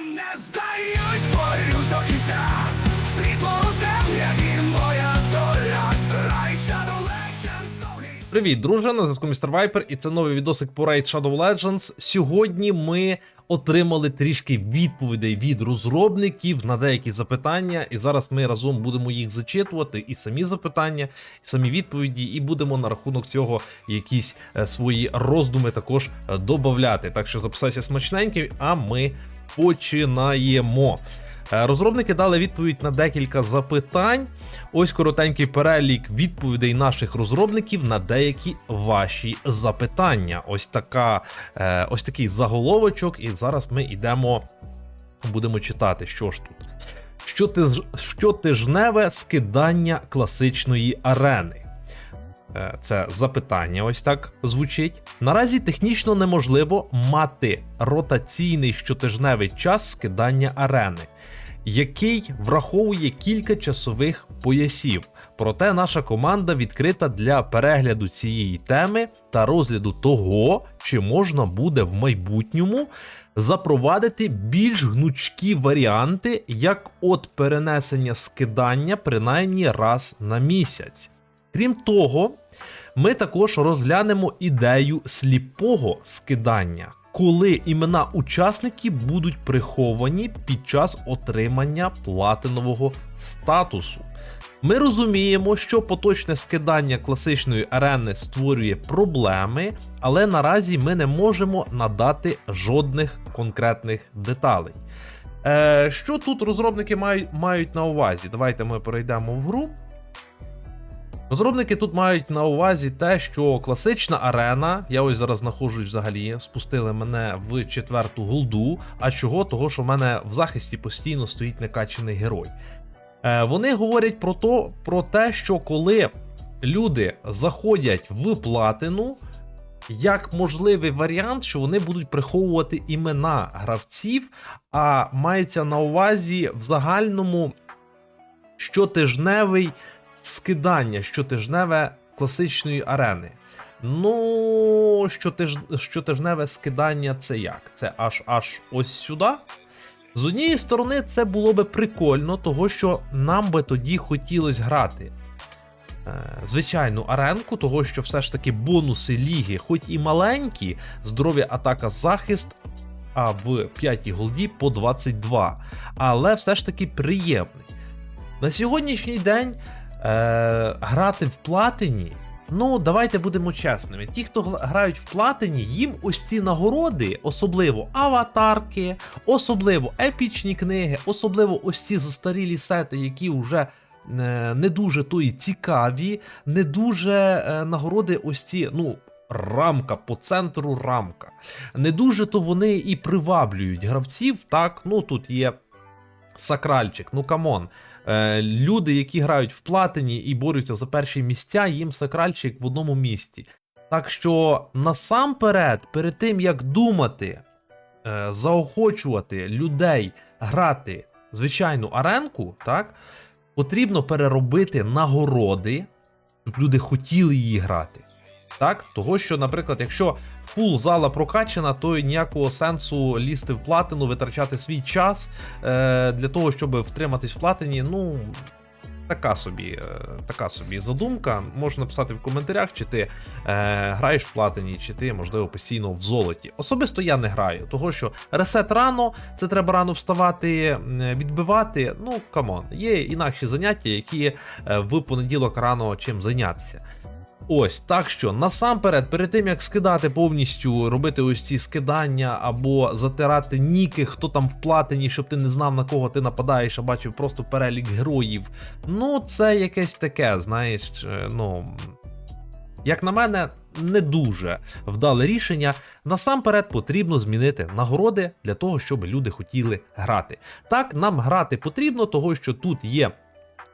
не здаюсь, борюсь до кінця. Світло темряві, моя доля. Рай Shadow Legends довгий. Привіт, друже! На зв'язку Містер Вайпер, і це новий відосик по Raid Shadow Legends. Сьогодні ми отримали трішки відповідей від розробників на деякі запитання, і зараз ми разом будемо їх зачитувати, і самі запитання, і самі відповіді, і будемо на рахунок цього якісь е, свої роздуми також е, додавати. Так що записайся смачненький, а ми починаємо. Е, Розробники дали відповідь на декілька запитань. Ось коротенький перелік відповідей наших розробників на деякі ваші запитання. Ось така, е, ось такий заголовочок, і зараз ми йдемо, будемо читати, що ж тут. Щотиж- Щотижневе скидання класичної арени. Е, Це запитання, ось так звучить. Наразі технічно неможливо мати ротаційний щотижневий час скидання арени, який враховує кілька часових поясів. Проте наша команда відкрита для перегляду цієї теми та розгляду того, чи можна буде в майбутньому запровадити більш гнучкі варіанти, як от перенесення скидання принаймні раз на місяць. Крім того, ми також розглянемо ідею сліпого скидання, коли імена учасників будуть приховані під час отримання платинового статусу. Ми розуміємо, що поточне скидання класичної арени створює проблеми, але наразі ми не можемо надати жодних конкретних деталей. Е, що тут розробники мають, мають на увазі? Давайте ми перейдемо в гру. Розробники тут мають на увазі те, що класична арена, я ось зараз знаходжусь взагалі, спустили мене в четверту голду. А чого? Того, що в мене в захисті постійно стоїть некачений герой. Е, вони говорять про, то, про те, що коли люди заходять в платину, як можливий варіант, що вони будуть приховувати імена гравців, а мається на увазі в загальному щотижневий скидання, щотижневе класичної арени. Ну, щотиж... щотижневе скидання це як? Це аж аж ось сюди. З однієї сторони, це було би прикольно, того що нам би тоді хотілося грати. е, Звичайну аренку, того що все ж таки бонуси ліги, хоч і маленькі, здоров'я, атака, захист, а в п'ятій голді по 22, але все ж таки приємний. На сьогоднішній день е, грати в платині. Ну, давайте будемо чесними. Ті, хто грають в платині, їм ось ці нагороди, особливо аватарки, особливо епічні книги, особливо ось ці застарілі сети, які вже е, не дуже то і цікаві, не дуже е, нагороди ось ці, ну. Рамка по центру рамка. Не дуже то вони і приваблюють гравців. Так, ну тут є сакральчик, ну камон. Е, люди, які грають в платині і борються за перші місця, їм сакральчик в одному місці. Так що насамперед, перед тим як думати, е, заохочувати людей грати звичайну аренку, так, потрібно переробити нагороди, щоб люди хотіли її грати. Так, того, що, наприклад, якщо фул зала прокачана, то ніякого сенсу лізти в платину, витрачати свій час е, для того, щоб втриматись в платині. Ну, така собі, е, така собі задумка. Можна написати в коментарях, чи ти е, граєш в платині, чи ти, можливо, постійно в золоті. Особисто я не граю, того що ресет рано, це треба рано вставати, відбивати. Ну, камон, є інакші заняття, які е, в понеділок рано чим зайнятися. Ось так що насамперед, перед тим як скидати повністю, робити ось ці скидання або затирати ніки, хто там в платині, щоб ти не знав на кого ти нападаєш, а бачив просто перелік героїв. Ну, це якесь таке, знаєш, е, ну. Як на мене, не дуже вдале рішення. Насамперед потрібно змінити нагороди для того, щоб люди хотіли грати. Так, нам грати потрібно, того що тут є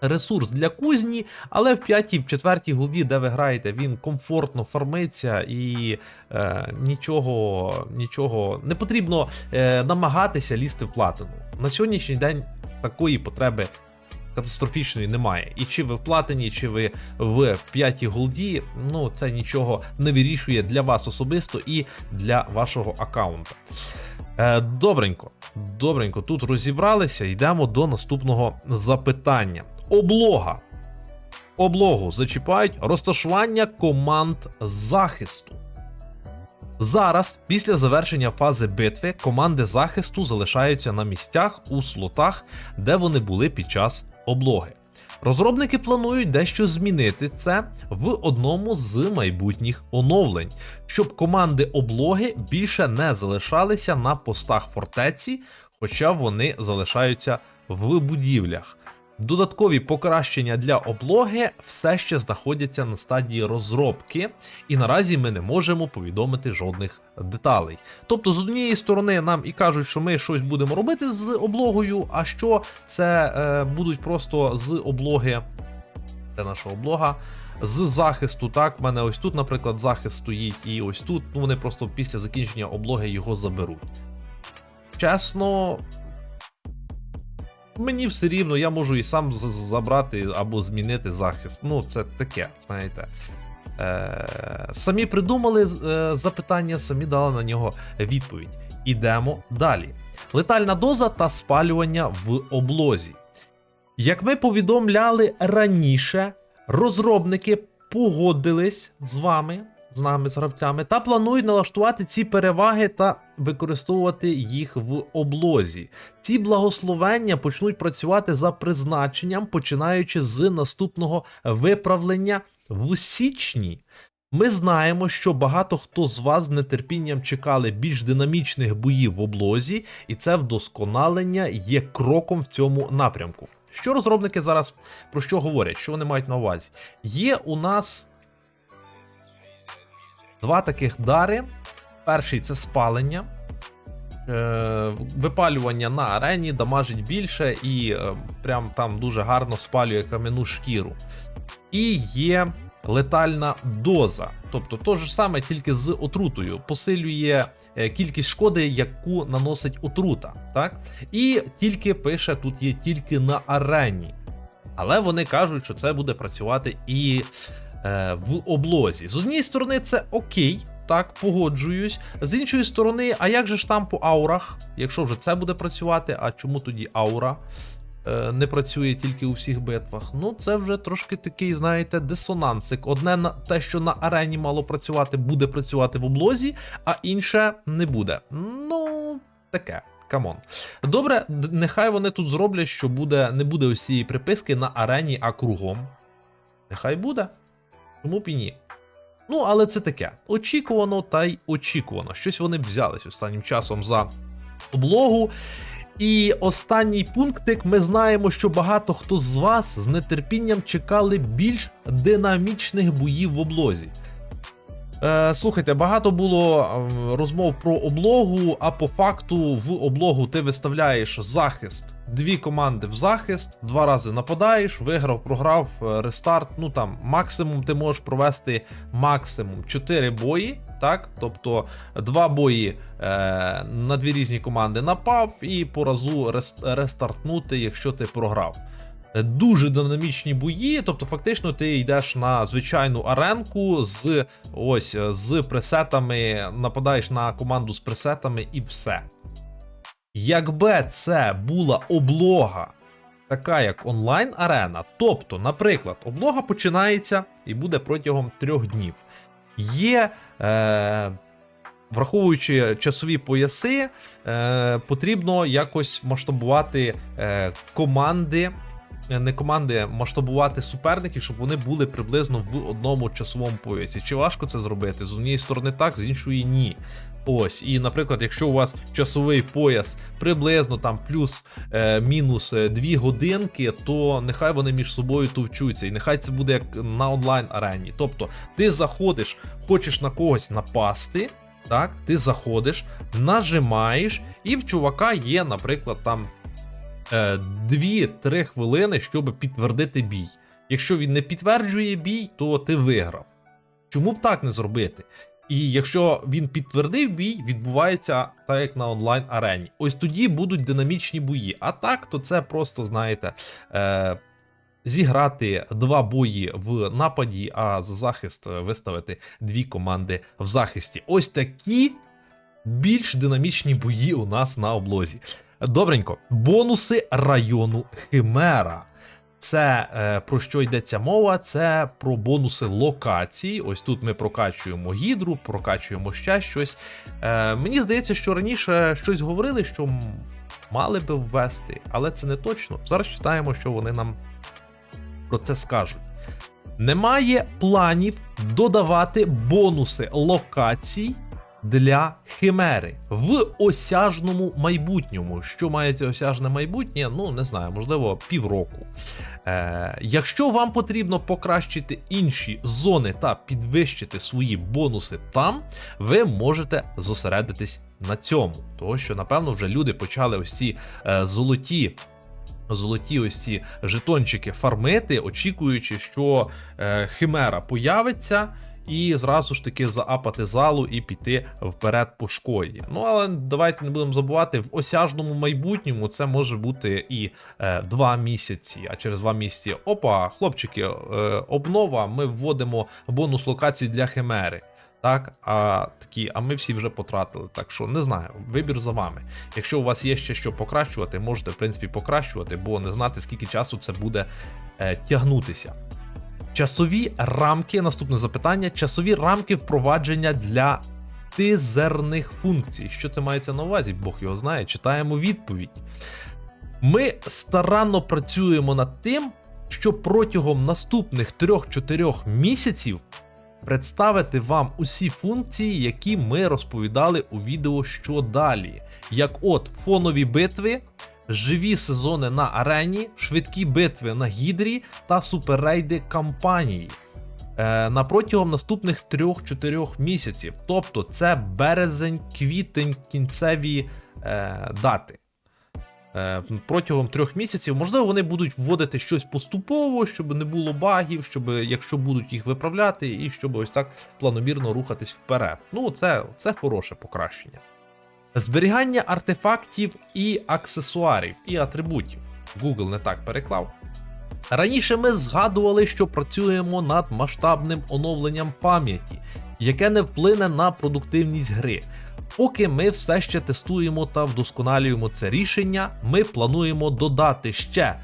ресурс для кузні, але в п'ятій, в четвертій голді, де ви граєте, він комфортно фармиться і е, нічого, нічого не потрібно е, намагатися лізти в платину. На сьогоднішній день такої потреби. Катастрофічної немає. І чи ви в платині, чи ви в п'ятій голді, ну це нічого не вирішує для вас особисто і для вашого аккаунта. Е, добренько, добренько, тут розібралися, йдемо до наступного запитання. Облога. Облогу зачіпають розташування команд захисту. Зараз, після завершення фази битви, команди захисту залишаються на місцях у слотах, де вони були під час облоги. Розробники планують дещо змінити це в одному з майбутніх оновлень, щоб команди облоги більше не залишалися на постах фортеці, хоча вони залишаються в будівлях. Додаткові покращення для облоги все ще знаходяться на стадії розробки, і наразі ми не можемо повідомити жодних деталей. Тобто, з однієї сторони, нам і кажуть, що ми щось будемо робити з облогою, а що це е, будуть просто з облоги. Це наша облога. З захисту, так, в мене ось тут, наприклад, захист стоїть, і ось тут. Ну вони просто після закінчення облоги його заберуть. Чесно, мені все рівно, я можу і сам забрати або змінити захист. Ну, це таке, знаєте. Е, самі придумали е, запитання, самі дали на нього відповідь. Ідемо далі. Летальна доза та спалювання в облозі. Як ми повідомляли раніше, розробники погодились з вами, з нами, з гравцями, та планують налаштувати ці переваги та використовувати їх в облозі. Ці благословення почнуть працювати за призначенням, починаючи з наступного виправлення в січні. Ми знаємо, що багато хто з вас з нетерпінням чекали більш динамічних боїв в облозі, і це вдосконалення є кроком в цьому напрямку. Що розробники зараз про що говорять? Що вони мають на увазі? Є у нас два таких дари. Перший це спалення. Е, випалювання на арені дамажить більше і е, прям там дуже гарно спалює кам'яну шкіру. І є летальна доза. Тобто то ж саме тільки з отрутою. Посилює е, кількість шкоди, яку наносить отрута. Так? І тільки пише, тут є тільки на арені. Але вони кажуть, що це буде працювати і е, в облозі. З однієї сторони, це окей, так, погоджуюсь. З іншої сторони, а як же ж там по аурах? Якщо вже це буде працювати, а чому тоді аура? е, Не працює тільки у всіх битвах. Ну, це вже трошки такий, знаєте, дисонансик. Одне на те, що на арені мало працювати, буде працювати в облозі, а інше не буде. Ну, таке. Камон. Добре, нехай вони тут зроблять, що буде, не буде ось цієї приписки на арені, а кругом. Нехай буде. Чому б і ні? Ну, але це таке. Очікувано та й очікувано. Щось вони взялись останнім часом за облогу. І останній пунктик. Ми знаємо, що багато хто з вас з нетерпінням чекали більш динамічних боїв в облозі. Е, слухайте, багато було е, розмов про облогу, а по факту в облогу ти виставляєш захист. Дві команди в захист, два рази нападаєш, виграв, програв, е, рестарт. Ну там максимум ти можеш провести максимум 4 бої. Так, тобто два бої е, на дві різні команди напав, і по разу рес- рестартнути, якщо ти програв. Е, Дуже динамічні бої, тобто фактично ти йдеш на звичайну аренку з ось е, з пресетами, нападаєш на команду з пресетами і все. Якби це була облога, така як онлайн-арена, тобто, наприклад, облога починається і буде протягом трьох днів. Є. Е, Враховуючи часові пояси, е, потрібно якось масштабувати е, команди, е, не команди, масштабувати суперників, щоб вони були приблизно в одному часовому поясі. Чи важко це зробити? З однієї сторони так, з іншої ні. Ось, і, наприклад, якщо у вас часовий пояс приблизно там плюс-мінус 2 годинки, то нехай вони між собою товчуться, і нехай це буде як на онлайн арені. Тобто, ти заходиш, хочеш на когось напасти. Так, ти заходиш, нажимаєш, і в чувака є, наприклад, там е, 2-3 хвилини, щоб підтвердити бій. Якщо він не підтверджує бій, то ти виграв. Чому б так не зробити? І якщо він підтвердив бій, відбувається так, як на онлайн арені. Ось тоді будуть динамічні бої. А так, то це просто, знаєте, е, зіграти два бої в нападі, а за захист виставити дві команди в захисті. Ось такі більш динамічні бої у нас на облозі. Добренько, бонуси району Химера. Це е, про що йдеться мова? Це про бонуси локацій. Ось тут ми прокачуємо гідру, прокачуємо ще щось. Е, мені здається, що раніше щось говорили, що мали би ввести, але це не точно. Зараз читаємо, що вони нам про це скажуть. Немає планів додавати бонуси локацій для химери в осяжному майбутньому. Що мається осяжне майбутнє? Ну не знаю, можливо, півроку. Е, якщо вам потрібно покращити інші зони та підвищити свої бонуси там, ви можете зосередитись на цьому. Тому що, напевно, вже люди почали ось ці е, золоті. Золоті ось ці жетончики фармити, очікуючи, що е, химера появиться, і зразу ж таки заапати залу і піти вперед по шкоді. Ну але давайте не будемо забувати, в осяжному майбутньому це може бути і е, два місяці. А через два місяці, опа, хлопчики, е, обнова. Ми вводимо бонус локацій для химери. Так, а такі, а ми всі вже потратили. Так що не знаю, вибір за вами. Якщо у вас є ще що покращувати, можете в принципі покращувати, бо не знати скільки часу це буде е, тягнутися. Часові рамки, наступне запитання: часові рамки впровадження для тизерних функцій. Що це мається на увазі? Бог його знає. Читаємо відповідь. Ми старанно працюємо над тим, щоб протягом наступних 3-4 місяців представити вам усі функції, які ми розповідали у відео що далі. Як от фонові битви, живі сезони на арені, швидкі битви на гідрі та суперрейди кампанії. Е, на протягом наступних 3-4 місяців. Тобто це березень, квітень, кінцеві е, дати. Е, протягом трьох місяців, можливо, вони будуть вводити щось поступово, щоб не було багів, щоб якщо будуть їх виправляти, і щоб ось так планомірно рухатись вперед. Ну, це, це хороше покращення. Зберігання артефактів і аксесуарів, і атрибутів. Google не так переклав. Раніше ми згадували, що працюємо над масштабним оновленням пам'яті, яке не вплине на продуктивність гри. Поки ми все ще тестуємо та вдосконалюємо це рішення, ми плануємо додати ще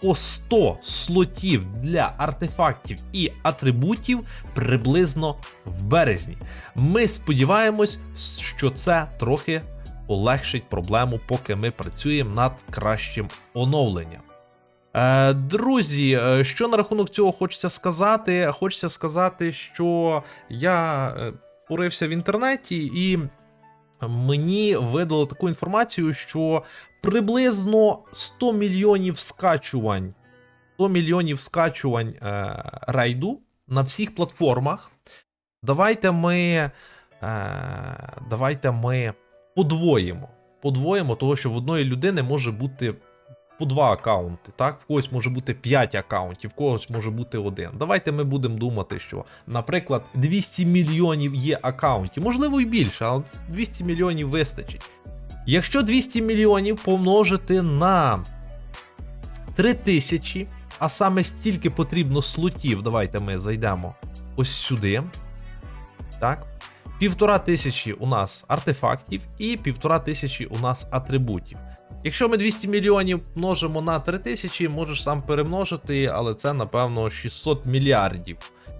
по 100 слотів для артефактів і атрибутів приблизно в березні. Ми сподіваємось, що це трохи полегшить проблему, поки ми працюємо над кращим оновленням. Е, Друзі, е, що на рахунок цього хочеться сказати? Хочеться сказати, що я е, порився в інтернеті і мені видало таку інформацію, що приблизно 100 мільйонів скачувань, 100 мільйонів скачувань е, рейду на всіх платформах. Давайте ми, е, давайте ми подвоїмо. Подвоїмо, того, що в одної людини може бути по два аккаунти. Так, в когось може бути 5 аккаунтів, в когось може бути один. Давайте ми будемо думати, що, наприклад, 200 мільйонів є аккаунтів, можливо і більше, але 200 мільйонів вистачить. Якщо 200 мільйонів помножити на 3000, а саме стільки потрібно слотів, давайте ми зайдемо ось сюди. Так. Півтора тисячі у нас артефактів і півтора тисячі у нас атрибутів. Якщо ми 200 мільйонів множимо на 3000, можеш сам перемножити, але це напевно 600 мільярдів.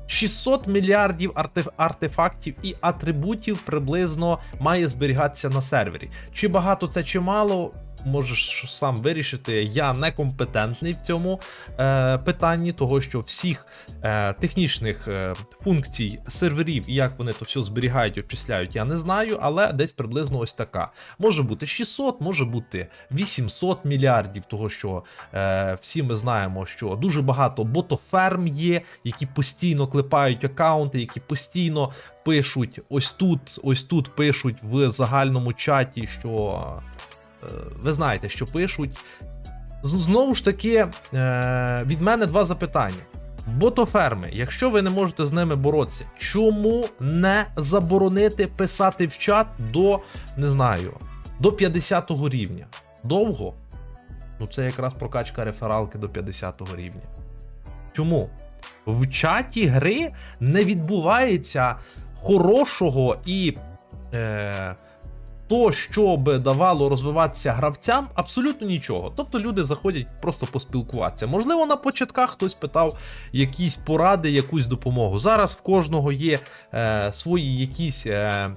600 мільярдів артеф- артефактів і атрибутів приблизно має зберігатися на сервері. Чи багато це, чи мало, можеш сам вирішити. Я некомпетентний в цьому е, питанні, того що всіх е, технічних е, функцій серверів і як вони то все зберігають, обчисляють, я не знаю, але десь приблизно ось така. Може бути 600, може бути 800 мільярдів, того що е, всі ми знаємо, що дуже багато ботоферм є, які постійно клепають аккаунти, які постійно пишуть ось тут, ось тут пишуть в загальному чаті, що ви знаєте, що пишуть. Знову ж таки, е, від мене два запитання. Ботоферми, якщо ви не можете з ними боротися, чому не заборонити писати в чат до, не знаю, до 50 рівня? Довго? Ну, це якраз прокачка рефералки до 50 рівня. Чому? В чаті гри не відбувається хорошого і е, то, що би давало розвиватися гравцям, абсолютно нічого. Тобто люди заходять просто поспілкуватися. Можливо, на початках хтось питав якісь поради, якусь допомогу. Зараз в кожного є е, свої якісь. Е,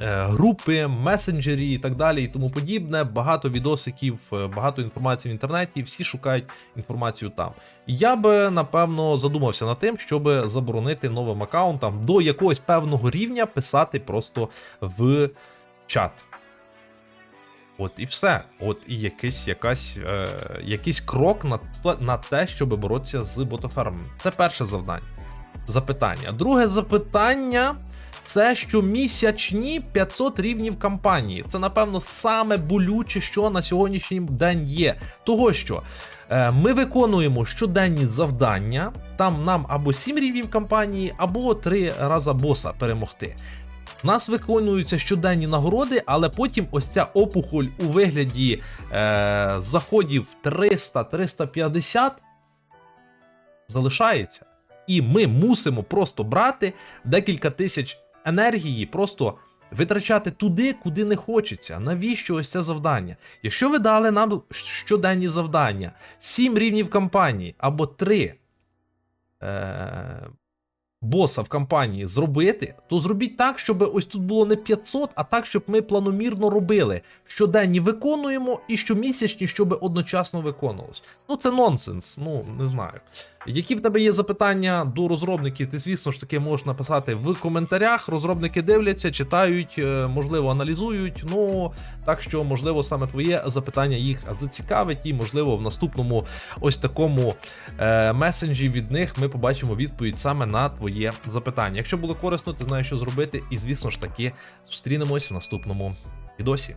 е, Групи, месенджері і так далі, і тому подібне. Багато відосиків, е, багато інформації в інтернеті. Всі шукають інформацію там. Я би напевно задумався над тим, щоб заборонити новим аккаунтам до якогось певного рівня писати просто в чат. От і все. От і якийсь, якась, е, якийсь крок на, на те, щоб боротися з ботофермом. Це перше завдання. Запитання. Друге запитання. Це що місячні 500 рівнів кампанії. Це, напевно, саме болюче, що на сьогоднішній день є. Того що е, ми виконуємо щоденні завдання, там нам або 7 рівнів кампанії, або 3 рази боса перемогти. У нас виконуються щоденні нагороди, але потім ось ця опухоль у вигляді е, заходів 300-350 залишається. І ми мусимо просто брати декілька тисяч енергії, просто витрачати туди, куди не хочеться. Навіщо ось це завдання? Якщо ви дали нам щоденні завдання, 7 рівнів кампанії або 3 е, боса в компанії зробити, то зробіть так, щоб ось тут було не 500, а так, щоб ми планомірно робили. Щоденні виконуємо і щомісячні, щоб одночасно виконувалось. Ну це нонсенс, ну не знаю. Які в тебе є запитання до розробників, ти, звісно ж таки, можеш написати в коментарях. Розробники дивляться, читають, е, можливо, аналізують. Ну так що, можливо, саме твоє запитання їх зацікавить, і можливо в наступному ось такому е, месенджі від них ми побачимо відповідь саме на твоє запитання. Якщо було корисно, ти знаєш, що зробити, і звісно ж таки зустрінемось в наступному відосі.